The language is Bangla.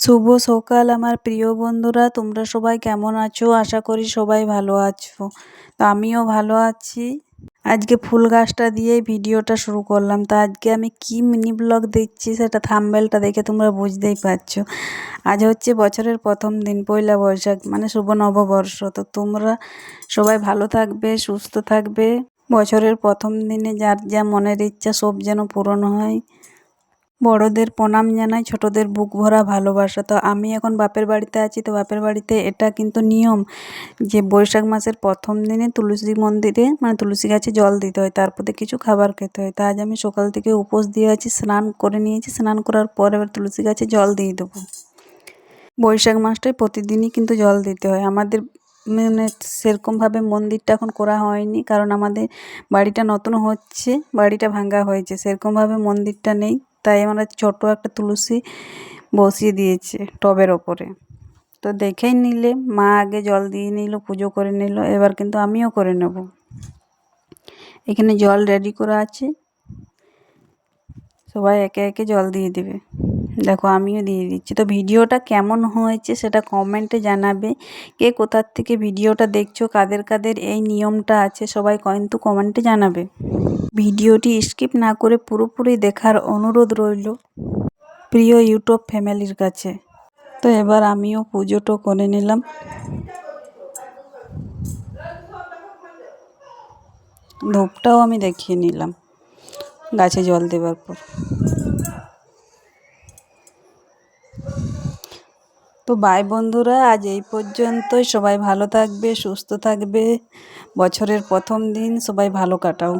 শুভ সকাল আমার প্রিয় বন্ধুরা, তোমরা সবাই কেমন আছো? আশা করি সবাই ভালো আছো। তো আমিও ভালো আছি। আজকে ফুল গাছটা দিয়ে ভিডিওটা শুরু করলাম। তো আজকে আমি কি মিনি ব্লগ দিচ্ছি সেটা থাম্বেলটা দেখে তোমরা বুঝতেই পারছ। আজ হচ্ছে বছরের প্রথম দিন, পয়লা বৈশাখ মানে শুভ নববর্ষ। তো তোমরা সবাই ভালো থাকবে, সুস্থ থাকবে। বছরের প্রথম দিনে যার যা মনের ইচ্ছা সব যেন পূরণ হয়। বড়দের প্রণাম জানাই, ছোটদের বুক ভরা ভালোবাসা। তো আমি এখন বাপের বাড়িতে আছি, তো বাপের বাড়িতে এটা কিন্তু নিয়ম যে বৈশাখ মাসের প্রথম দিনে তুলসী মন্দিরে মানে তুলসী গাছে জল দিতে হয়, তারপরে কিছু খাবার খেতে হয়। তা আজ আমি সকাল থেকে উপোস দিয়ে আছি, স্নান করে নিয়েছি, স্নান করার পর এবার তুলসী গাছে জল দিয়ে দেবো। বৈশাখ মাসটায় প্রতিদিনই কিন্তু জল দিতে হয়। আমাদের মানে সেরকমভাবে মন্দিরটা এখন করা হয়নি, কারণ আমাদের বাড়িটা নতুন হচ্ছে, বাড়িটা ভাঙ্গা হয়েছে, সেরকমভাবে মন্দিরটা নেই। তাই আমরা ছোট একটা তুলসী বসিয়ে দিয়েছে টবের ওপরে। তো দেখেই নিলে, মা আগে জল দিয়ে নিল, পুজো করে নিল, এবার কিন্তু আমিও করে নেব। এখানে জল রেডি করা আছে। সবাই একে একে জল দিয়ে দেবে। দেখো আমিও দিয়ে দিচ্ছি। তো ভিডিওটা কেমন হয়েছে সেটা কমেন্টে জানাবে। কে কোথার থেকে ভিডিওটা দেখছ, কাদের কাদের এই নিয়মটা আছে সবাই কিন্তু কমেন্টে জানাবে। ভিডিওটি স্কিপ না করে পুরোপুরি দেখার অনুরোধ রইল প্রিয় ইউটিউব ফ্যামিলির কাছে। তো এবার আমিও পুজোটো করে নিলাম। ধূপটাও আমি দেখিয়ে নিলাম। গাছে জল দেবার পর। তো বাই বন্ধুরা, আজ এই পর্যন্তই। সবাই ভালো থাকবে, সুস্থ থাকবে। বছরের প্রথম দিন, সবাই ভালো কাটাও।